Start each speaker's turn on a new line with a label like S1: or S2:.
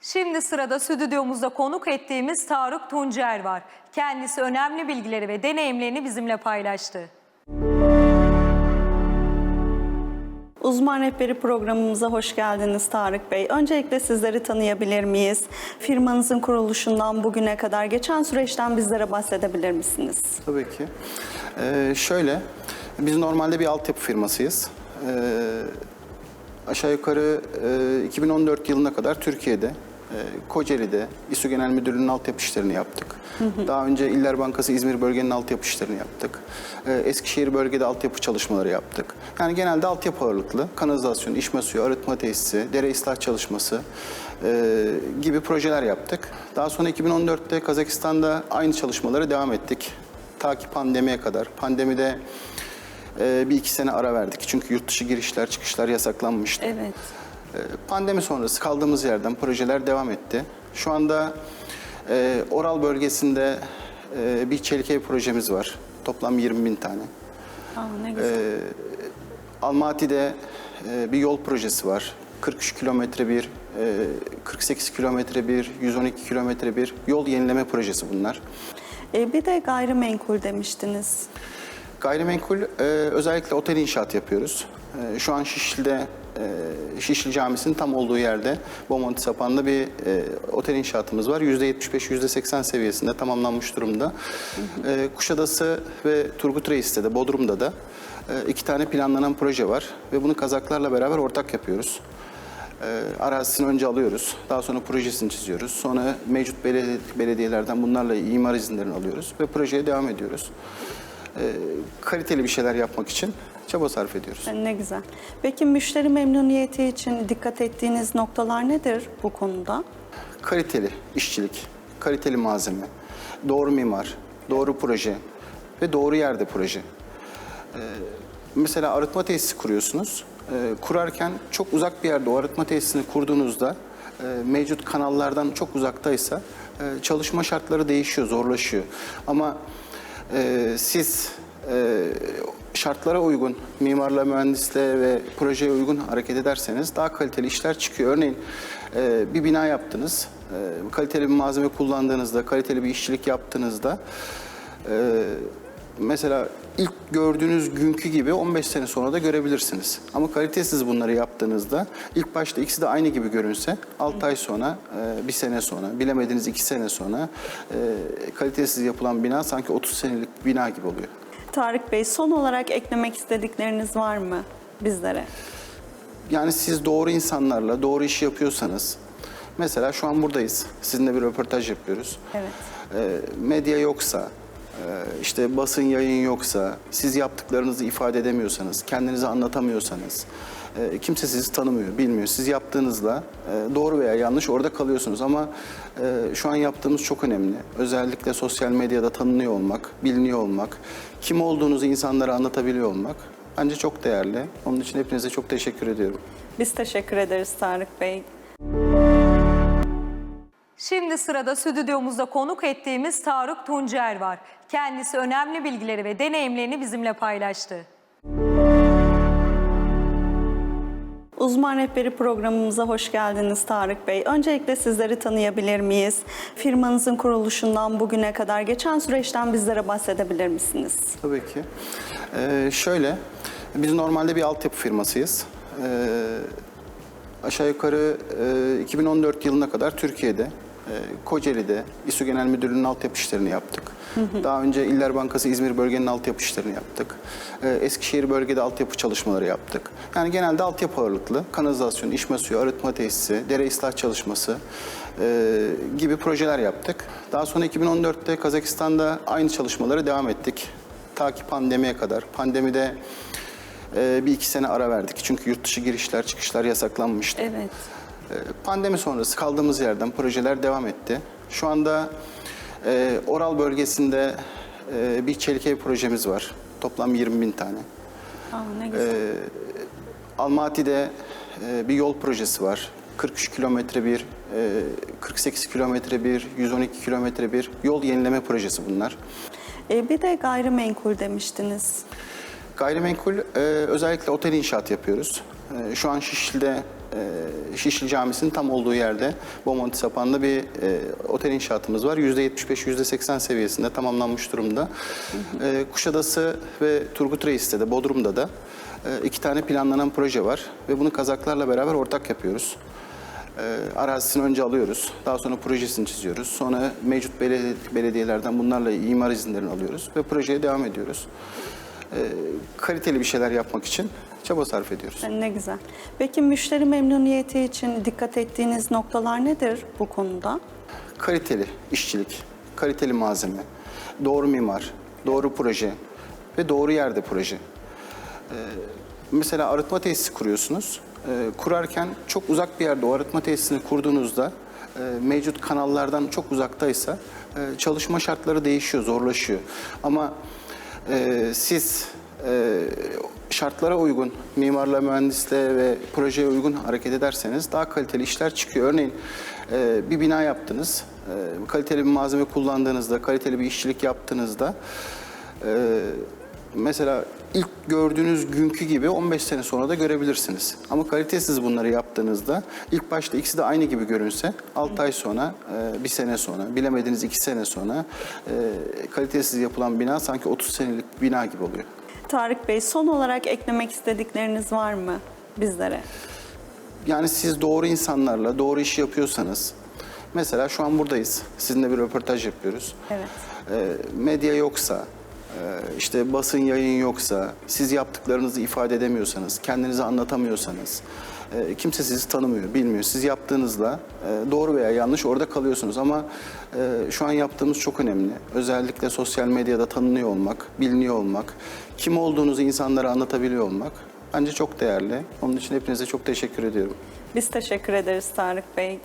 S1: Şimdi sırada stüdyomuzda konuk ettiğimiz Tarık Tuncer var. Kendisi önemli bilgileri ve deneyimlerini bizimle paylaştı.
S2: Uzman Rehberi programımıza hoş geldiniz Tarık Bey. Öncelikle sizleri tanıyabilir miyiz? Firmanızın kuruluşundan bugüne kadar geçen süreçten bizlere bahsedebilir misiniz?
S3: Tabii ki. Ee, şöyle, biz normalde bir altyapı firmasıyız. Ee, aşağı yukarı e, 2014 yılına kadar Türkiye'de, Kocaeli'de İSU Genel Müdürlüğü'nün altyapı işlerini yaptık. Daha önce İller Bankası İzmir bölgenin altyapı işlerini yaptık. Ee, Eskişehir bölgede altyapı çalışmaları yaptık. Yani genelde altyapı ağırlıklı, kanalizasyon, içme suyu, arıtma tesisi, dere ıslah çalışması e, gibi projeler yaptık. Daha sonra 2014'te Kazakistan'da aynı çalışmalara devam ettik. Ta ki pandemiye kadar. Pandemide e, bir iki sene ara verdik. Çünkü yurt dışı girişler, çıkışlar yasaklanmıştı.
S2: Evet.
S3: E, Pandemi sonrası kaldığımız yerden projeler devam etti. Şu anda e, Oral bölgesinde e, bir çelik ev projemiz var. Toplam 20 bin tane.
S2: Aa, ne güzel.
S3: Almaty'de e, bir yol projesi var. 43 kilometre bir, e, 48 kilometre bir, 112 kilometre bir yol yenileme projesi bunlar.
S2: Ee, bir de gayrimenkul demiştiniz.
S3: Gayrimenkul e, özellikle otel inşaat yapıyoruz. E, şu an Şişli'de e, Şişli Camisi'nin tam olduğu yerde Bomonti Sapan'da bir e, otel inşaatımız var. %75, %80 seviyesinde tamamlanmış durumda. E, Kuşadası ve Turgut Reis'te de Bodrum'da da e, iki tane planlanan proje var ve bunu Kazaklarla beraber ortak yapıyoruz. E, arazisini önce alıyoruz. Daha sonra projesini çiziyoruz. Sonra mevcut belediye, belediyelerden bunlarla imar izinlerini alıyoruz ve projeye devam ediyoruz. E, kaliteli bir şeyler yapmak için çaba sarf ediyoruz.
S2: Ne güzel. Peki müşteri memnuniyeti için dikkat ettiğiniz noktalar nedir bu konuda?
S3: Kaliteli işçilik, kaliteli malzeme, doğru mimar, doğru proje ve doğru yerde proje. Ee, mesela arıtma tesisi kuruyorsunuz. Ee, kurarken çok uzak bir yerde o arıtma tesisini kurduğunuzda e, mevcut kanallardan çok uzaktaysa e, çalışma şartları değişiyor, zorlaşıyor. Ama e, siz e, şartlara uygun, mimarla, mühendisle ve projeye uygun hareket ederseniz daha kaliteli işler çıkıyor. Örneğin e, bir bina yaptınız, e, kaliteli bir malzeme kullandığınızda, kaliteli bir işçilik yaptığınızda e, mesela ilk gördüğünüz günkü gibi 15 sene sonra da görebilirsiniz. Ama kalitesiz bunları yaptığınızda ilk başta ikisi de aynı gibi görünse 6 ay sonra, e, bir sene sonra, bilemediğiniz 2 sene sonra e, kalitesiz yapılan bina sanki 30 senelik bina gibi oluyor.
S2: Tarık Bey son olarak eklemek istedikleriniz var mı bizlere?
S3: Yani siz doğru insanlarla doğru işi yapıyorsanız, mesela şu an buradayız, sizinle bir röportaj yapıyoruz.
S2: Evet.
S3: E, medya yoksa, işte basın yayın yoksa, siz yaptıklarınızı ifade edemiyorsanız, kendinizi anlatamıyorsanız, e, kimse sizi tanımıyor, bilmiyor. Siz yaptığınızla e, doğru veya yanlış orada kalıyorsunuz ama e, şu an yaptığımız çok önemli. Özellikle sosyal medyada tanınıyor olmak, biliniyor olmak, kim olduğunuzu insanlara anlatabiliyor olmak bence çok değerli. Onun için hepinize çok teşekkür ediyorum.
S2: Biz teşekkür ederiz Tarık Bey.
S1: Şimdi sırada stüdyomuzda konuk ettiğimiz Tarık Tuncer var. Kendisi önemli bilgileri ve deneyimlerini bizimle paylaştı.
S2: Uzman Rehberi programımıza hoş geldiniz Tarık Bey. Öncelikle sizleri tanıyabilir miyiz? Firmanızın kuruluşundan bugüne kadar geçen süreçten bizlere bahsedebilir misiniz?
S3: Tabii ki. Ee, şöyle, biz normalde bir altyapı firmasıyız. Ee, aşağı yukarı e, 2014 yılına kadar Türkiye'de, Kocaeli'de İSU Genel Müdürlüğü'nün altyapı işlerini yaptık. Daha önce İller Bankası İzmir bölgenin altyapı işlerini yaptık. Ee, Eskişehir bölgede altyapı çalışmaları yaptık. Yani genelde altyapı ağırlıklı, kanalizasyon, içme suyu, arıtma tesisi, dere ıslah çalışması e, gibi projeler yaptık. Daha sonra 2014'te Kazakistan'da aynı çalışmaları devam ettik. Ta ki pandemiye kadar. Pandemide e, bir iki sene ara verdik. Çünkü yurt dışı girişler, çıkışlar yasaklanmıştı.
S2: Evet.
S3: E, Pandemi sonrası kaldığımız yerden projeler devam etti. Şu anda e, Oral bölgesinde e, bir çelik ev projemiz var. Toplam 20 bin tane.
S2: Aa, ne güzel.
S3: Almaty'de e, bir yol projesi var. 43 kilometre bir, e, 48 kilometre bir, 112 kilometre bir yol yenileme projesi bunlar.
S2: Ee, bir de gayrimenkul demiştiniz.
S3: Gayrimenkul e, özellikle otel inşaat yapıyoruz. E, şu an Şişli'de e, Şişli Camisi'nin tam olduğu yerde Bomonti Sapan'da bir e, otel inşaatımız var. %75-%80 seviyesinde tamamlanmış durumda. E, Kuşadası ve Turgut Reis'te de Bodrum'da da e, iki tane planlanan proje var ve bunu kazaklarla beraber ortak yapıyoruz. E, arazisini önce alıyoruz. Daha sonra projesini çiziyoruz. Sonra mevcut belediye, belediyelerden bunlarla imar izinlerini alıyoruz ve projeye devam ediyoruz. E, kaliteli bir şeyler yapmak için çaba sarf ediyoruz.
S2: Ne güzel. Peki müşteri memnuniyeti için dikkat ettiğiniz noktalar nedir bu konuda?
S3: Kaliteli işçilik, kaliteli malzeme, doğru mimar, doğru proje ve doğru yerde proje. Ee, mesela arıtma tesisi kuruyorsunuz. Ee, kurarken çok uzak bir yerde o arıtma tesisini kurduğunuzda e, mevcut kanallardan çok uzaktaysa e, çalışma şartları değişiyor, zorlaşıyor. Ama e, siz e, şartlara uygun, mimarla, mühendisle ve projeye uygun hareket ederseniz daha kaliteli işler çıkıyor. Örneğin e, bir bina yaptınız, e, kaliteli bir malzeme kullandığınızda, kaliteli bir işçilik yaptığınızda e, mesela ilk gördüğünüz günkü gibi 15 sene sonra da görebilirsiniz. Ama kalitesiz bunları yaptığınızda ilk başta ikisi de aynı gibi görünse 6 ay sonra, e, bir sene sonra, bilemediğiniz 2 sene sonra e, kalitesiz yapılan bina sanki 30 senelik bina gibi oluyor.
S2: Tarık Bey son olarak eklemek istedikleriniz var mı bizlere?
S3: Yani siz doğru insanlarla doğru işi yapıyorsanız, mesela şu an buradayız, sizinle bir röportaj yapıyoruz.
S2: Evet.
S3: Ee, medya yoksa, e, işte basın yayın yoksa, siz yaptıklarınızı ifade edemiyorsanız, kendinizi anlatamıyorsanız, e, kimse sizi tanımıyor, bilmiyor. Siz yaptığınızda e, doğru veya yanlış orada kalıyorsunuz ama e, şu an yaptığımız çok önemli. Özellikle sosyal medyada tanınıyor olmak, biliniyor olmak, kim olduğunuzu insanlara anlatabiliyor olmak bence çok değerli. Onun için hepinize çok teşekkür ediyorum.
S2: Biz teşekkür ederiz Tarık Bey.